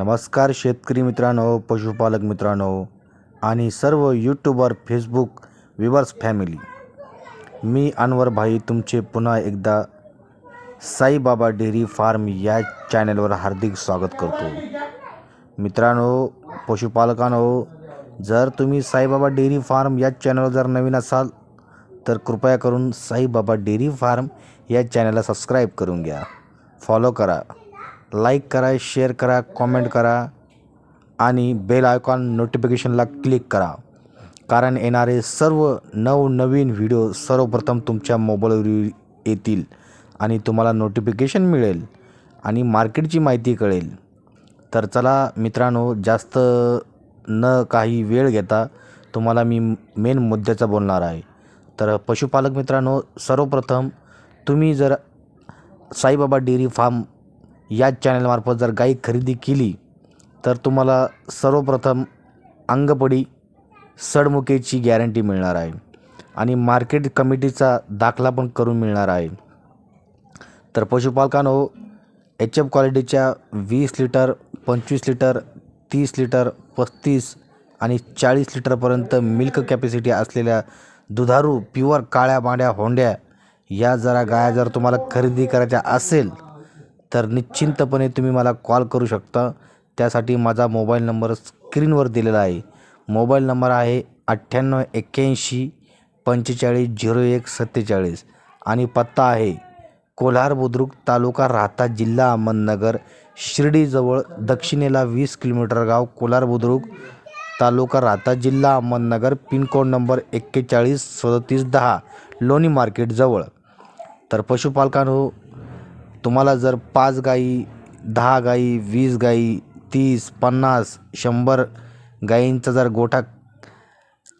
नमस्कार शेतकरी मित्रांनो पशुपालक मित्रांनो आणि सर्व यूट्यूबर फेसबुक विवर्स फॅमिली मी अनवर भाई तुमचे पुन्हा एकदा साईबाबा डेअरी फार्म या चॅनलवर हार्दिक स्वागत करतो. मित्रांनो पशुपालकांनो जर तुम्ही साईबाबा डेअरी फार्म या चॅनलवर जर नवीन असाल तर कृपया करून साईबाबा डेअरी फार्म या चॅनलला सबस्क्राईब करून घ्या. फॉलो करा. लाईक करा शेअर करा कॉमेंट करा आणि बेल आयकॉन नोटिफिकेशनला क्लिक करा. कारण येणारे सर्व नवनवीन व्हिडिओ सर्वप्रथम तुमच्या मोबाईलवर येतील आणि तुम्हाला नोटिफिकेशन मिळेल आणि मार्केटची माहिती कळेल. तर चला मित्रांनो जास्त न काही वेळ घेता तुम्हाला मी मेन मुद्द्याचा बोलणार आहे. तर पशुपालक मित्रांनो सर्वप्रथम तुम्ही जर साईबाबा डेअरी फार्म या चॅनलमार्फत जर गाई खरेदी केली तर तुम्हाला सर्वप्रथम अंगपडी सडमुकेची गॅरंटी मिळणार आहे. आणि मार्केट कमिटीचा दाखला पण करून मिळणार आहे. तर पशुपालकांनो एच एफ क्वालिटीच्या वीस लिटर पंचवीस लिटर तीस लिटर पस्तीस आणि चाळीस लिटरपर्यंत मिल्क कॅपॅसिटी असलेल्या दुधारू प्युअर काळ्या बांड्या होंड्या या जरा गाया जर तुम्हाला खरेदी करायच्या असेल तर निश्चिंतपणे तुम्ही मला कॉल करू शकता. त्यासाठी माझा मोबाईल नंबर स्क्रीनवर दिलेला आहे. मोबाईल नंबर आहे अठ्ठ्याण्णव एक्क्याऐंशी पंचेचाळीस झिरो एक सत्तेचाळीस. आणि पत्ता आहे कोल्हार बुद्रुक तालुका राहता जिल्हा अहमदनगर शिर्डीजवळ दक्षिणेला वीस किलोमीटर गाव कोल्हार बुद्रुक तालुका राहता जिल्हा अहमदनगर पिनकोड नंबर एक्केचाळीस सदतीस दहा लोणी मार्केटजवळ तर पशुपालकांनो तुम्हाला जर पाच गाई दहा गाई वीस गाई तीस पन्नास शंभर गाईंचा जर गोठा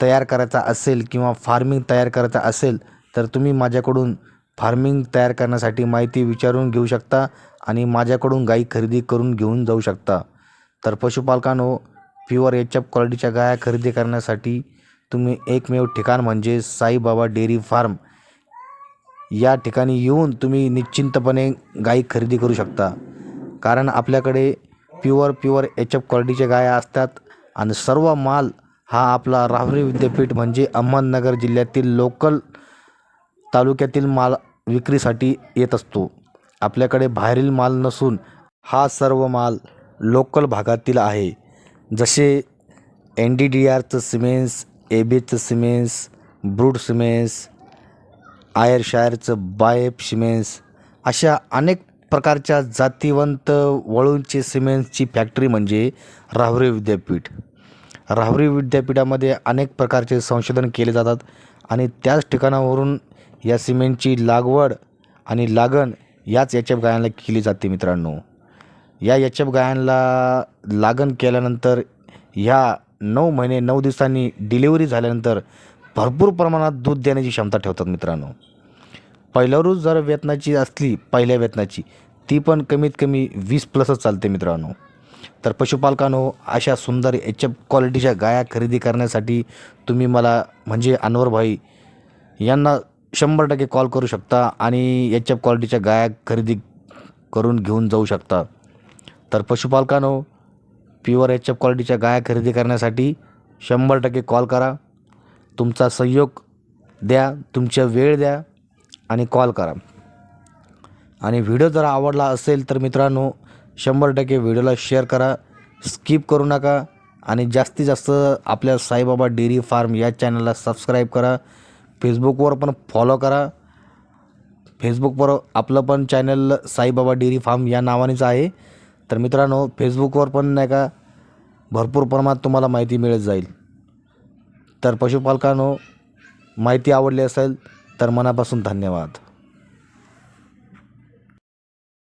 तयार करायचा असेल किंवा फार्मिंग तयार करायचा असेल तर तुम्ही माझ्याकडून फार्मिंग तयार करण्यासाठी माहिती विचारून घेऊ शकता आणि माझ्याकडून गाई खरेदी करून घेऊन जाऊ शकता. तर पशुपालकांनो प्युअर एच एफ क्वालिटीच्या गाया खरेदी करण्यासाठी तुम्ही एकमेव ठिकाण म्हणजे साईबाबा डेअरी फार्म या ठिकाणी येऊन तुम्ही निश्चिंतपणे गाई खरेदी करू शकता. कारण आपल्याकडे प्युअर प्युअर एच एफ क्वालिटीच्या गाया असतात आणि सर्व माल हा आपला राहुरी विद्यापीठ म्हणजे अहमदनगर जिल्ह्यातील लोकल तालुक्यातील माल विक्रीसाठी येत असतो. आपल्याकडे बाहेरील माल नसून हा सर्व माल लोकल भागातील आहे. जसे एन डी डी आरचं सिमेंट्स एबीचं सिमेंट्स ब्रूड सिमेंट्स आयरशायरचं बायप सिमेंट्स अशा अनेक प्रकारच्या जातीवंत वळूंचे सिमेंट्सची फॅक्टरी म्हणजे राहुरी विद्यापीठ. राहुरी विद्यापीठामध्ये अनेक प्रकारचे संशोधन केले जातात आणि त्याच ठिकाणावरून या सिमेंटची लागवड आणि लागण याच एच एफ गायांना केली जाते मित्रांनो. या एच एफ गायांना लागण केल्यानंतर ह्या नऊ महिने नऊ दिवसांनी डिलिव्हरी झाल्यानंतर भरपूर प्रमाणात दूध देण्याची क्षमता ठेवतात मित्रांनो. पहिल्यावरच जर वेतनाची असली पहिल्या वेतनाची ती पण कमीत कमी वीस प्लसच चालते मित्रांनो. तर पशुपालकांनो अशा सुंदर एच एफ क्वालिटीच्या गाया खरेदी करण्यासाठी तुम्ही मला म्हणजे अनवरभाई यांना शंभर टक्के कॉल करू शकता आणि एच एफ क्वालिटीच्या गाया खरेदी करून घेऊन जाऊ शकता. तर पशुपालकांनो प्युअर एच एफ क्वालिटीच्या गाया खरेदी करण्यासाठी शंभर टक्के कॉल करा. तुमचा सहयोग द्या तुमचा वेळ द्या आणि कॉल करा. आणि व्हिडिओ जर आवडला असेल तर मित्रांनो शंभर टक्के व्हिडिओला शेअर करा स्किप करू नका आणि जास्तीत जास्त आपल्या साईबाबा डेअरी फार्म या चॅनलला सबस्क्राईब करा. फेसबुकवर पण फॉलो करा. फेसबुकवर आपलं पण चॅनल साईबाबा डेअरी फार्म या नावानेच आहे. तर मित्रांनो फेसबुकवर पण नाही का भरपूर प्रमाणात तुम्हाला माहिती मिळत जाईल. तर पशुपालकांनो माहिती आवडली असेल तर मनापासून धन्यवाद.